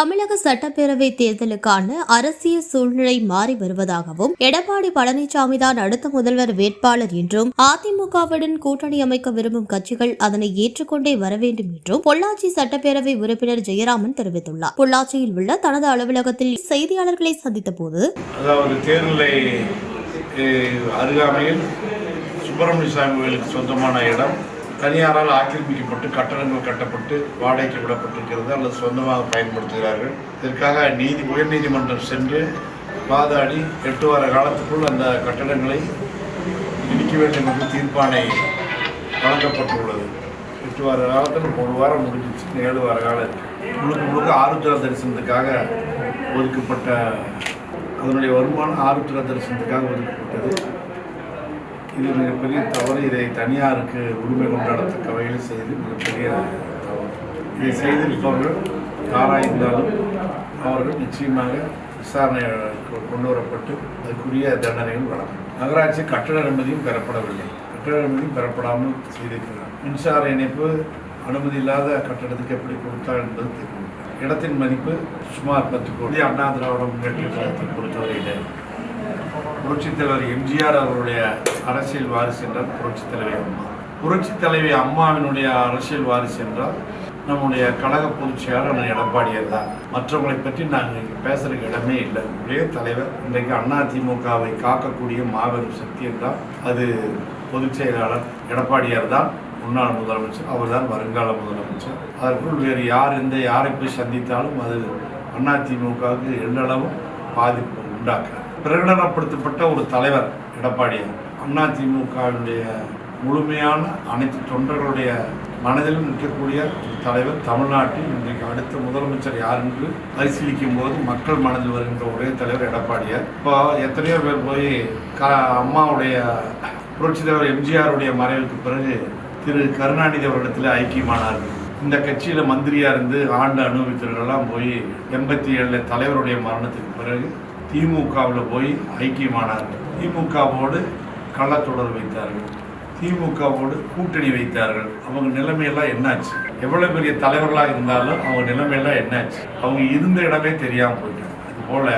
தமிழக சட்டப்பேரவை தேர்தலுக்கான அரசியல் சூழ்நிலை மாறி வருவதாகவும் எடப்பாடி பழனிசாமி தான் அடுத்த முதல்வர் வேட்பாளர் என்றும் அதிமுகவுடன் கூட்டணி அமைக்க விரும்பும் கட்சிகள் அதனை ஏற்றுக்கொண்டே வர வேண்டும் என்றும் பொள்ளாச்சி சட்டப்பேரவை உறுப்பினர் ஜெயராமன் தெரிவித்துள்ளார். பொள்ளாச்சியில் உள்ள தனது அலுவலகத்தில் செய்தியாளர்களை சந்தித்த போது அதாவது தேர்தலை அருகாமையில் சுப்பிரமணிய சாமி கோயிலுக்கு சொந்தமான இடம். தனியாரால் ஆக்கிரமிக்கப்பட்டு கட்டடங்கள் கட்டப்பட்டு வாடகைக்கு விடப்பட்டிருக்கிறது அல்லது சொந்தமாக பயன்படுத்துகிறார்கள். இதற்காக நீதி உயர்நீதிமன்றம் சென்று வாதாடி எட்டு வார காலத்துக்குள் அந்த கட்டடங்களை இடிக்க வேண்டும் என்று தீர்ப்பானை வழங்கப்பட்டுள்ளது. எட்டு வார காலத்தில் ஒரு வாரம் முடிஞ்சிச்சு ஏழு வார காலம் முழுக்க முழுக்க ஆருத்ரா தரிசனத்துக்காக ஒதுக்கப்பட்ட அதனுடைய வருமானம் ஆருத்ரா தரிசனத்துக்காக ஒதுக்கப்பட்டது. இது மிகப்பெரிய தவறு இதை தனியாருக்கு உரிமை கொண்டாடத்தக்க வகையில் செய்து மிகப்பெரிய தவறு. இதை செய்திருப்பவர்கள் யாராயிருந்தாலும் அவர்கள் நிச்சயமாக விசாரணை கொண்டு வரப்பட்டு அதுக்குரிய தண்டனைகள் வழங்கும். நகராட்சி கட்டட அனுமதியும் பெறப்படவில்லை. கட்டட அனுமதியும் பெறப்படாமல் செய்திருக்கிறார். மின்சார இணைப்பு அனுமதி இல்லாத கட்டடத்துக்கு எப்படி கொடுத்தார் என்பது தெரியும். இடத்தின் மதிப்பு சுமார் பத்து கோடி. அண்ணா திராவிட முன்னேற்ற கழகத்தை பொறுத்தவரையிலே. புரட்சித் தலைவர் எம்ஜிஆர் அவருடைய அரசியல் வாரிசு என்றால் புரட்சித் தலைவி அம்மா. புரட்சித் தலைவி அம்மாவினுடைய அரசியல் வாரிசு என்றால் நம்முடைய கழக பொதுச் செயலாளர் எடப்பாடியார் தான். மற்றவங்களை பற்றி நாங்கள் இங்கே பேசுறதுக்கு இடமே இல்லை. ஒரே தலைவர். இன்றைக்கு அதிமுகவை காக்கக்கூடிய மாபெரும் சக்தி என்றால் அது பொதுச் செயலாளர் எடப்பாடியார் தான். முன்னாள் முதலமைச்சர். அவர்தான் வருங்கால முதலமைச்சர். அதற்குள் வேறு யார் எந்த யாரை போய் சந்தித்தாலும் அது அதிமுகவுக்கு எல்லளவும் பாதிப்பு உண்டாக்க பிரகடனப்படுத்தப்பட்ட ஒரு தலைவர் எடப்பாடியார் அதிமுகவினுடைய முழுமையான அனைத்து தொண்டர்களுடைய மனதிலும் நிற்கக்கூடிய ஒரு தலைவர் தமிழ்நாட்டில். இன்றைக்கு அடுத்த முதலமைச்சர் யார் என்று பரிசீலிக்கும் போது மக்கள் மனதில் வருகின்ற ஒரே தலைவர் எடப்பாடியார். இப்போ எத்தனையோ பேர் போய் க அம்மாவுடைய புரட்சி தலைவர் எம்ஜிஆருடைய மறைவுக்கு பிறகு திரு கருணாநிதி அவரிடத்தில் ஐக்கியமானார்கள். இந்த கட்சியில் மந்திரியாக இருந்து ஆண்டு அனுபவித்தவர்கள்லாம் போய் எண்பத்தி ஏழில் தலைவருடைய மரணத்துக்கு பிறகு திமுகவில் போய் ஐக்கியமானார்கள். திமுகவோடு கள்ளத்தொடர் வைத்தார்கள். திமுகவோடு கூட்டணி வைத்தார்கள். அவங்க நிலைமையெல்லாம் என்னாச்சு? எவ்வளோ பெரிய தலைவர்களாக இருந்தாலும் அவங்க நிலைமையெல்லாம் என்னாச்சு? அவங்க இருந்த இடமே தெரியாமல் போயிட்டாங்க. அதுபோல்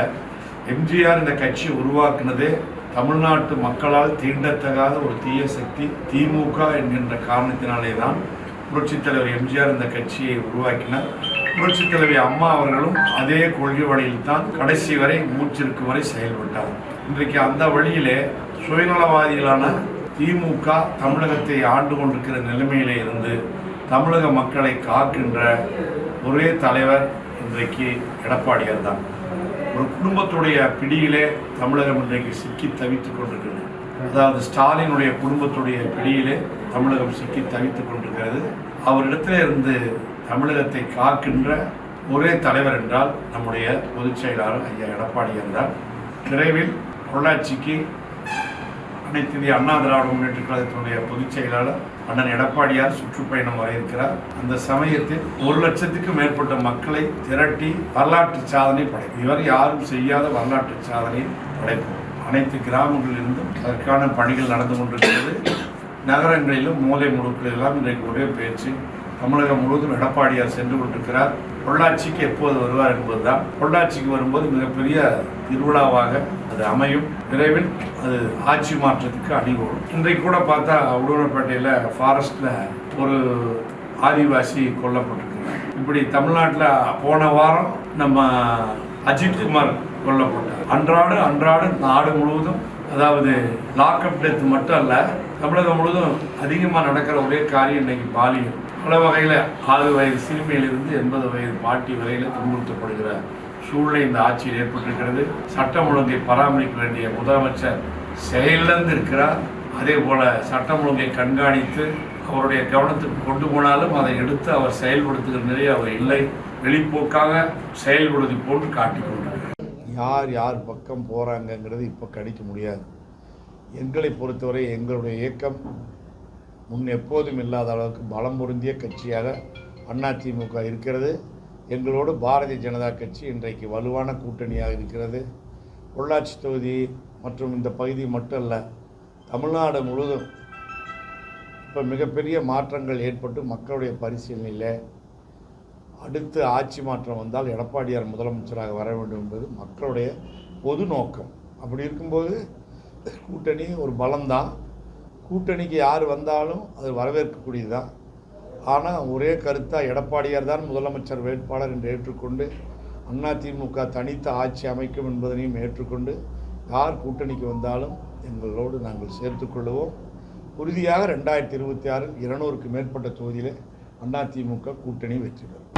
எம்ஜிஆர் இந்த கட்சியை உருவாக்குனதே தமிழ்நாட்டு மக்களால் தீண்டத்தகாத ஒரு தீய சக்தி திமுக என்கின்ற காரணத்தினாலே தான் புரட்சித் தலைவர் எம்ஜிஆர் இந்த கட்சியை உருவாக்கினார். புரட்சித் தலைவி அம்மா அவர்களும் அதே கொள்கை வழியில் தான் கடைசி வரை மூச்சிருக்கும் வரை செயல்பட்டார். இன்றைக்கு அந்த வழியிலே சுயநலவாதிகளான திமுக தமிழகத்தை ஆண்டு கொண்டிருக்கிற நிலைமையிலே இருந்து தமிழக மக்களை காக்கின்ற ஒரே தலைவர் இன்றைக்கு எடப்பாடியார் தான் ஒரு குடும்பத்துடைய பிடியிலே தமிழகம் இன்றைக்கு சிக்கி தவித்துக் கொண்டிருக்கிறது. அதாவது ஸ்டாலினுடைய குடும்பத்துடைய பிடியிலே தமிழகம் சிக்கி தவித்துக் கொண்டிருக்கிறது. அவரிடத்திலே இருந்து தமிழகத்தை காக்கின்ற ஒரே தலைவர் என்றால் நம்முடைய பொதுச் செயலாளர் ஐயா எடப்பாடி என்றார். விரைவில் பொள்ளாச்சிக்கு அனைத்து இந்திய அண்ணா திராவிட முன்னேற்ற கழகத்தினுடைய பொதுச் செயலாளர் அண்ணன் எடப்பாடியார் சுற்றுப்பயணம் வர இருக்கிறார். அந்த சமயத்தில் ஒரு லட்சத்துக்கும் மேற்பட்ட மக்களை திரட்டி வரலாற்று சாதனை படைக்கும். இவர் யாரும் செய்யாத வரலாற்று சாதனை படைப்போம் அனைத்து கிராமங்களிலிருந்தும் அதற்கான பணிகள் நடந்து கொண்டிருக்கிறது. நகரங்களிலும் மூலை முடுக்களெல்லாம் இன்றைக்கு ஒரே பேச்சு. தமிழகம் முழுவதும் எடப்பாடியார் சென்று கொண்டிருக்கிறார். பொள்ளாச்சிக்கு எப்போது வருவார் என்பதுதான். பொள்ளாச்சிக்கு வரும்போது மிகப்பெரிய திருவிழாவாக அது அமையும். விரைவில் அது ஆட்சி மாற்றத்துக்கு அணிகோடும் இன்றைக்கு கூட பார்த்தா உடுமலைப்பேட்டையில் ஃபாரஸ்ட்டில் ஒரு ஆதிவாசி கொல்லப்பட்டிருக்கிறார். இப்படி தமிழ்நாட்டில் போன வாரம் நம்ம அஜித்குமார் கொல்லப்பட்டார். அன்றாடு அன்றாடு நாடு முழுவதும் அதாவது லாக்அப் டெத் மட்டும் அல்ல தமிழகம் முழுவதும் அதிகமாக நடக்கிற ஒரே காரியம் இன்னைக்கு பாலியல். பல வகையில் ஆறு வயது சிறுமியிலிருந்து எண்பது வயது பாட்டி வரையில் துன்புறுத்தப்படுகிற சூழ்நிலை இந்த ஆட்சியில் ஏற்பட்டிருக்கிறது. சட்டம் ஒழுங்கை பராமரிக்க வேண்டிய முதலமைச்சர் செயலிழந்து இருக்கிறார் அதே போல சட்டம் ஒழுங்கை கண்காணித்து அவருடைய கவனத்துக்கு கொண்டு போனாலும் அதை எடுத்து அவர் செயல்படுத்துகிற நிலை அவர் இல்லை. வெளிப்போக்காக செயல்படுவது போன்று காட்டிக்கொண்டார் யார் யார் பக்கம் போகிறாங்கங்கிறது இப்போ கணிக்க முடியாது. எங்களை பொறுத்தவரை எங்களுடைய இயக்கம் முன் எப்போதும் இல்லாத அளவுக்கு பலம் பொருந்திய கட்சியாக அதிமுக இருக்கிறது. எங்களோடு பாரதிய ஜனதா கட்சி இன்றைக்கு வலுவான கூட்டணியாக இருக்கிறது. பொள்ளாச்சி தொகுதி மற்றும் இந்த பகுதி மட்டும் அல்ல தமிழ்நாடு முழுவதும் இப்போ மிகப்பெரிய மாற்றங்கள் ஏற்பட்டு மக்களுடைய பரிசீலனையில் அடுத்து ஆட்சி மாற்றம் வந்தால் எடப்பாடியார் முதலமைச்சராக வர வேண்டும் என்பது மக்களுடைய பொது நோக்கம். அப்படி இருக்கும்போது கூட்டணி ஒரு பலம்தான். கூட்டணிக்கு யார் வந்தாலும் அது வரவேற்கக்கூடியதுதான். ஆனால் ஒரே கருத்தாக எடப்பாடியார் தான் முதலமைச்சர் வேட்பாளர் என்று ஏற்றுக்கொண்டு அதிமுக தனித்த ஆட்சி அமைக்கும் என்பதனையும் ஏற்றுக்கொண்டு யார் கூட்டணிக்கு வந்தாலும் எங்களோடு நாங்கள் சேர்த்துக்கொள்வோம் உறுதியாக ரெண்டாயிரத்தி இருபத்தி ஆறில் இருநூறுக்கு மேற்பட்ட தொகுதியில் அதிமுக கூட்டணி வெற்றி பெறும்.